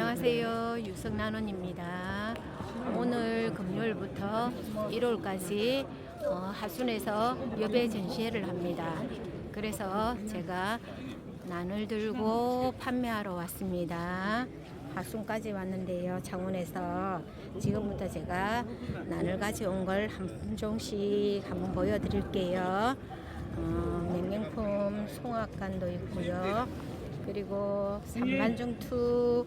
안녕하세요. 육성난원입니다. 오늘 금요일부터 1월까지 어, 하순에서 여배 전시회를 합니다. 그래서 제가 난을 들고 판매하러 왔습니다. 하순까지 왔는데요. 창원에서 지금부터 제가 난을 가져온 걸 한 종씩 한번 보여드릴게요. 어, 맹명품 송악관도 있고요. 그리고 삼반정투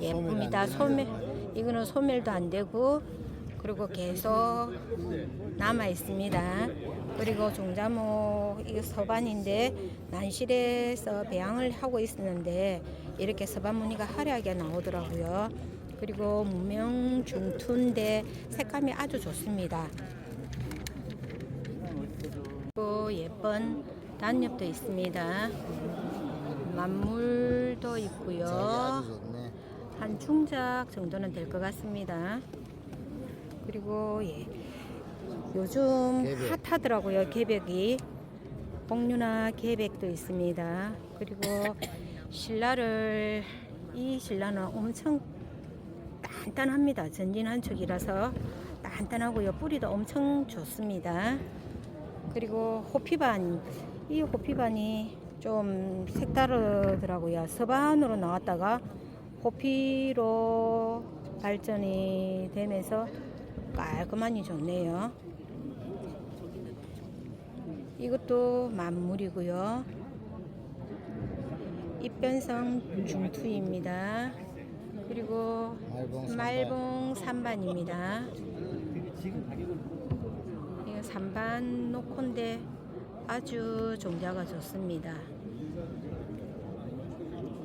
예쁩니다. 소멸 이거는 소멸도 안 되고 그리고 계속 남아 있습니다. 그리고 종자목 이거 서반인데 난실에서 배양을 하고 있었는데 이렇게 서반 무늬가 화려하게 나오더라고요. 그리고 무명 중투인데 색감이 아주 좋습니다. 또 예쁜 단엽도 있습니다. 만물도 있고요. 한 중작 정도는 될 것 같습니다. 그리고 예, 요즘 개백. 핫하더라고요 개백이 복류나 개백도 있습니다. 그리고 신라를 이 신라는 엄청 단단합니다. 전진 한 축이라서 단단하고요 뿌리도 엄청 좋습니다. 그리고 호피반 이 호피반이 좀 색다르더라고요. 서반으로 나왔다가 호피로 발전이 되면서 깔끔하니 좋네요. 이것도 만물이고요. 입변성 중투입니다. 그리고 말봉 삼반. 말봉 삼반입니다. 이거 삼반 노콘데 아주 종자가 좋습니다.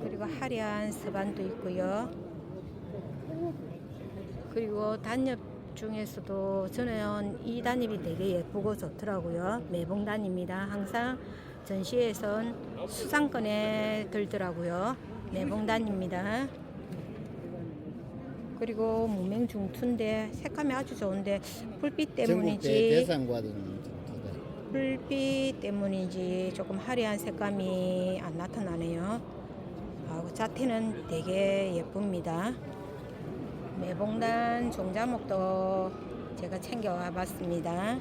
그리고 화려한 서반도 있고요. 그리고 단엽 중에서도 저는 이 단엽이 되게 예쁘고 좋더라고요. 매봉 단입니다. 항상 전시회에선 수상권에 들더라고요. 매봉 단입니다. 그리고 무명 중투인데 색감이 아주 좋은데 불빛 때문인지. 불빛 때문인지 조금 화려한 색감이 안 나타나네요. 아, 자태는 되게 예쁩니다. 매봉단 종자목도 제가 챙겨와 봤습니다.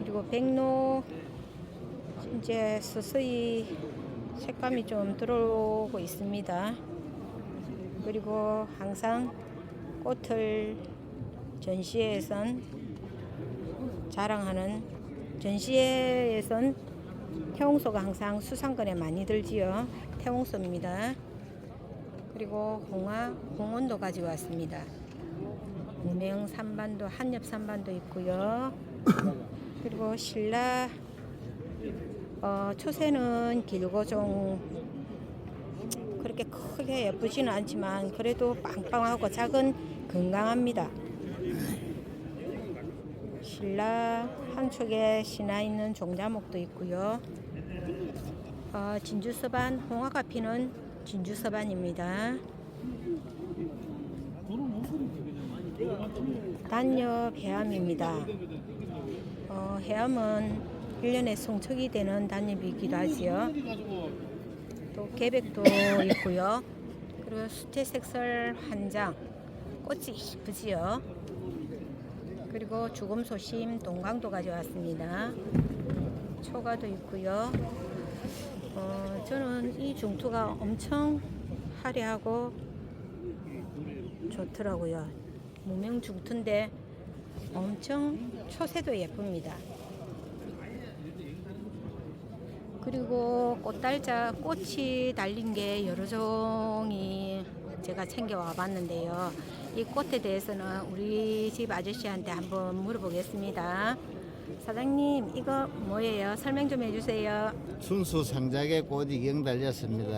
그리고 백로 이제 서서히 색감이 좀 들어오고 있습니다. 그리고 항상 꽃을 전시회에선 자랑하는 전시회에선 태홍소가 항상 수상권에 많이 들지요. 태홍소입니다. 그리고 홍화, 홍원도 가지고 왔습니다. 무명 삼반도, 한엽 삼반도 있고요. 그리고 신라 어, 초세는 길고 좀 그렇게 크게 예쁘지는 않지만 그래도 빵빵하고 작은 건강합니다. 신라 한쪽에 신화 있는 종자목도 있고요. 어, 진주서반 홍화가 피는 진주 서반입니다. 단엽 해암입니다. 어, 해암은 1년에 송척이 되는 단엽이기도 하지요. 또 개백도 있고요. 그리고 수태색설 한장 꽃이 이쁘지요. 그리고 죽음 소심 동강도 가져왔습니다. 초가도 있고요. 어, 저는 이 중투가 엄청 화려하고 좋더라고요. 무명 중투인데 엄청 초세도 예쁩니다. 그리고 꽃달자 꽃이 달린 게 여러 종이 제가 챙겨와 봤는데요. 이 꽃에 대해서는 우리 집 아저씨한테 한번 물어보겠습니다. 사장님, 이거 뭐예요? 설명 좀 해주세요. 순수 상작의 꽃 이경 달렸습니다.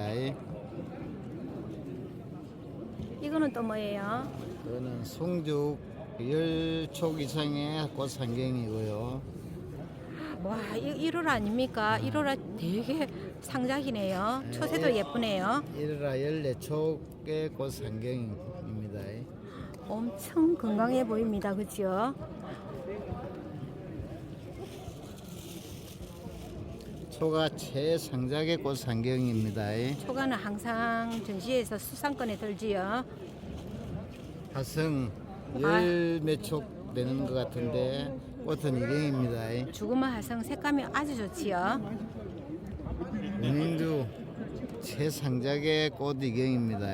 이거는 또 뭐예요? 그거는 송죽 열촉 이상의 꽃 상경이고요. 와, 이 1월 아닙니까? 1월 되게 상작이네요. 초세도 네. 예쁘네요. 일라 열네촉의 꽃 상경입니다. 엄청 건강해 보입니다. 그죠? 초가 최상작의 꽃 상경입니다. 초가는 항상 전시회에서 수상권에 들지요. 화성 열몇 촉 되는 것 같은데 꽃은 이경입니다. 죽음의 화성 색감이 아주 좋지요. 은행도 최상작의 꽃 이경입니다.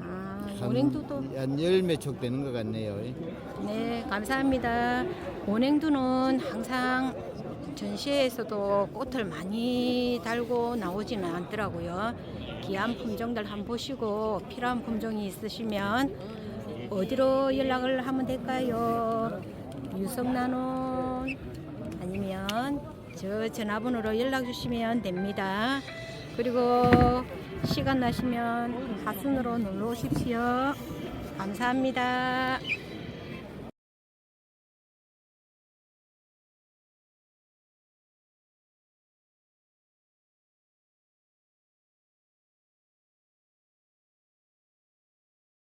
아, 한- 온행두도 한 열몇 촉 되는 것 같네요. 네 감사합니다. 온행두는 항상 전시회에서도 꽃을 많이 달고 나오지는 않더라고요. 귀한 품종들 한번 보시고 필요한 품종이 있으시면 어디로 연락을 하면 될까요? 유성나눔 아니면 저 전화번호로 연락 주시면 됩니다. 그리고 시간 나시면 하순으로 놀러 오십시오. 감사합니다.